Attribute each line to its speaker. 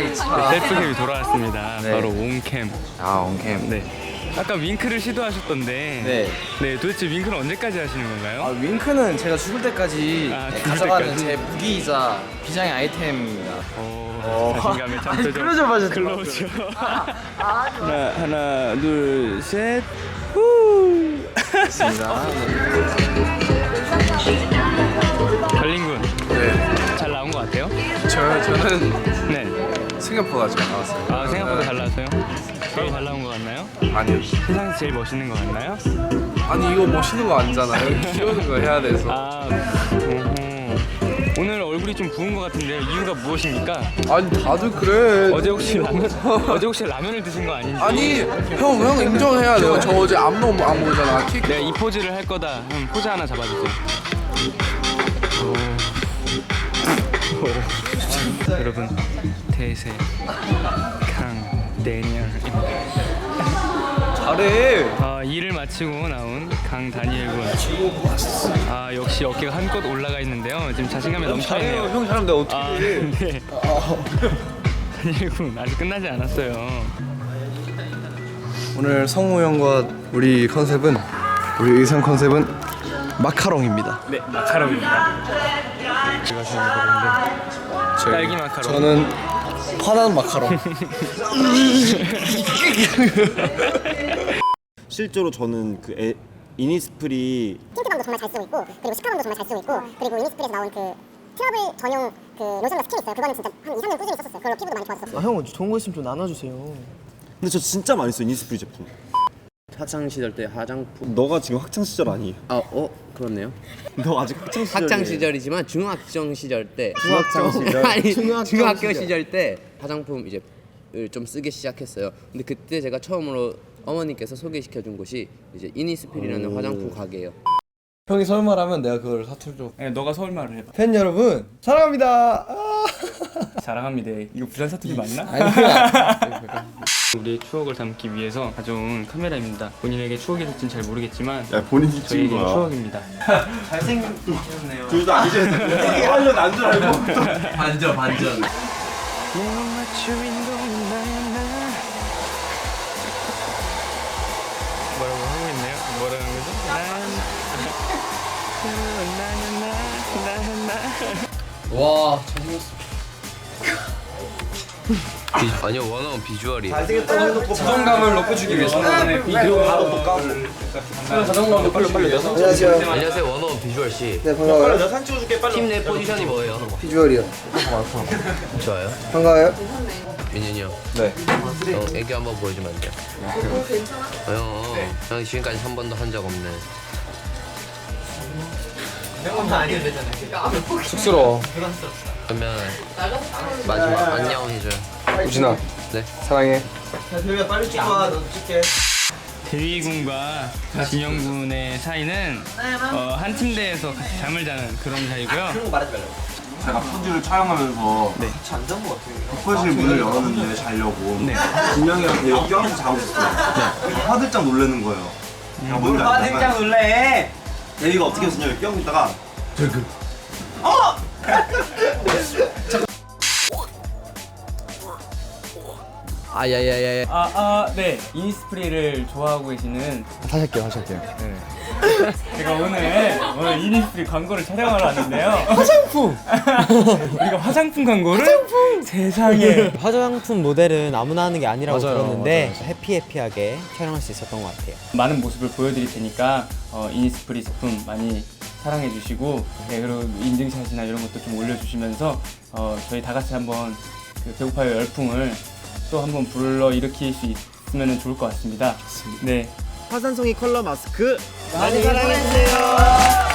Speaker 1: 이 차.
Speaker 2: 셀프캠이 돌아왔습니다.
Speaker 1: 네.
Speaker 2: 바로 온캠.
Speaker 1: 아 온캠.
Speaker 2: 네. 아까 윙크를 시도하셨던데.
Speaker 1: 네.
Speaker 2: 네, 도대체 윙크는 언제까지 하시는
Speaker 1: 아
Speaker 2: 건가요?
Speaker 1: 윙크는 제가 죽을 때까지
Speaker 2: 아,
Speaker 1: 네,
Speaker 2: 죽을
Speaker 1: 가져가는
Speaker 2: 때까지?
Speaker 1: 제 무기이자 비장의 아이템입니다.
Speaker 2: 오, 자신감에 찬 표정.
Speaker 1: 클로즈업 하셨죠?
Speaker 2: 클로즈. 하나, 하나, 둘, 셋. 후.
Speaker 1: 있습니다. 생각보다 잘 나왔어요.
Speaker 2: 아, 생각보다 잘 나왔어요? 제일 잘 나온 것 같나요?
Speaker 1: 아니요.
Speaker 2: 세상에서 제일 멋있는 것 같나요?
Speaker 1: 아니 이거 멋있는 거 아니잖아요. 귀여운 거 해야 돼서.
Speaker 2: 아, 어허. 오늘 얼굴이 좀 부은 것 같은데 이유가 무엇입니까?
Speaker 1: 아니 다들 그래.
Speaker 2: 어제 혹시 라면 어제 혹시 라면을 드신 거 아닌지?
Speaker 1: 아니 형 형 인정해야 돼요. 저 어제 앞넘 안 보잖아. 킥.
Speaker 2: 내가 이 포즈를 할 거다. 형 포즈 하나 잡아주세요. 오. 오. 여러분 대세 강데니얼입니다.
Speaker 1: 잘해.
Speaker 2: 아, 일을 마치고 나온 강다니엘 군. 아 역시 어깨가 한껏 올라가 있는데요. 지금 자신감이 넘쳐있네요.
Speaker 1: 형 잘하는데 어떻게?
Speaker 2: 아, 네. 다니엘 군 아직 끝나지 않았어요.
Speaker 3: 오늘 성우 형과 우리 컨셉은 우리 의상 컨셉은 마카롱입니다.
Speaker 2: 네, 마카롱입니다. 제가 생각하는데 딸기 마카롱.
Speaker 3: 저는 화난 마카롱.
Speaker 4: 실제로 저는 그 에, 이니스프리
Speaker 5: 핑크밤도 정말 잘 쓰고 있고 그리고 시카밤도 정말 잘 쓰고 있고 그리고 이니스프리에서 나온 그 트러블 전용 그 로션과 스킨 있어요 그거는 진짜 한 2, 3년 꾸준히 썼었어요 그걸로 피부도 많이 좋아졌었어요
Speaker 3: 아, 형 좋은 거 있으면 좀 나눠주세요.
Speaker 4: 근데 저 진짜 많이 써요 이니스프리 제품
Speaker 6: 학창 시절 때 화장품
Speaker 4: 너가 지금 학창 시절 아니에요
Speaker 6: 아 어 그렇네요
Speaker 4: 너 아직 학창 시절
Speaker 6: 학창 시절이지만 중학생 시절 때
Speaker 4: 중학생 시절?
Speaker 6: 아니
Speaker 3: 중학생
Speaker 6: 중학교
Speaker 3: 시절.
Speaker 6: 시절. 때 화장품 이제 좀 쓰기 시작했어요 근데 그때 제가 처음으로 어머니께서 소개시켜 준 곳이 이제 이니스필이라는 화장품 가게예요
Speaker 3: 형이 설말하면 내가 그걸 사투리 좀.
Speaker 2: 네, 너가 서울 말을 해봐.
Speaker 3: 팬 여러분 사랑합니다. 아!
Speaker 2: 자랑합니다. 이거 부산 사투리 맞나? 우리의 추억을 담기 위해서 가져온 카메라입니다. 본인에게 추억이 될진 잘 모르겠지만
Speaker 4: 야 본인이 찍은 거야
Speaker 2: 추억입니다.
Speaker 4: 둘다 아니지 완전 안줄 알고
Speaker 1: 반전 반전.
Speaker 2: 뭐라고 하고 있네요? 뭐라는 거죠? 난, 나는 나,
Speaker 1: 와
Speaker 6: 아니요 원어원 비주얼이
Speaker 1: 자존감을 높여주기 위해서. 비디오 바로 못 가고. 자존감을 빨리 빨리 여섯.
Speaker 3: 안녕하세요.
Speaker 6: 안녕하세요 원어원 비주얼
Speaker 3: 씨네 반가워요.
Speaker 6: 팀내 포지션이 뭐예요?
Speaker 3: 비주얼이요.
Speaker 6: 좋아요
Speaker 3: 반가워요.
Speaker 6: 민현이 형
Speaker 1: 네.
Speaker 6: 형 애교 한번 보여주면 안 돼요? 어, 형, 형 지금까지 한 번도 한 적 없네
Speaker 1: 쑥스러워.
Speaker 6: 그러면 마지막 안녕 해줘요.
Speaker 1: 우진아.
Speaker 6: 네.
Speaker 1: 사랑해.
Speaker 2: 대위 군과 진영 군의 사이는 어, 한 침대에서 같이 잠을 자는 그런 사이고요.
Speaker 4: 제가 푸드를 촬영하면서
Speaker 2: 네.
Speaker 4: 화실 문을 열었는데 자려고
Speaker 2: 네.
Speaker 4: 진영이랑 대혁 껴안고 자고 있었어요. 화들짝 놀라는 거예요. 뭘 화들짝 놀래? 대혁이가 어떻게 했었냐면 껴안고 있다가
Speaker 6: 아야야야야
Speaker 2: 아, 아, 네. 이니스프리를 좋아하고 계시는
Speaker 3: 다시 할게요. 다시 할게요.
Speaker 2: 제가 오늘 오늘 이니스프리 광고를 촬영하러 왔는데요. 화장품. 우리가 화장품 광고를 화장품. 세상에.
Speaker 7: 화장품 모델은 아무나 하는 게 아니라고
Speaker 3: 맞아요,
Speaker 7: 들었는데
Speaker 3: 맞아요,
Speaker 7: 해피해피하게 촬영할 수 있었던 것 같아요.
Speaker 2: 많은 모습을 보여드릴 테니까 어, 이니스프리 제품 많이 사랑해 주시고 네, 그리고 인증샷이나 이런 것도 좀 올려주시면서 어, 저희 다 같이 한번 그 배고파요 열풍을 또 한번 불러 일으킬 수 있으면 좋을 것 같습니다. 네.
Speaker 7: 화산송이 컬러 마스크 많이 사랑해주세요.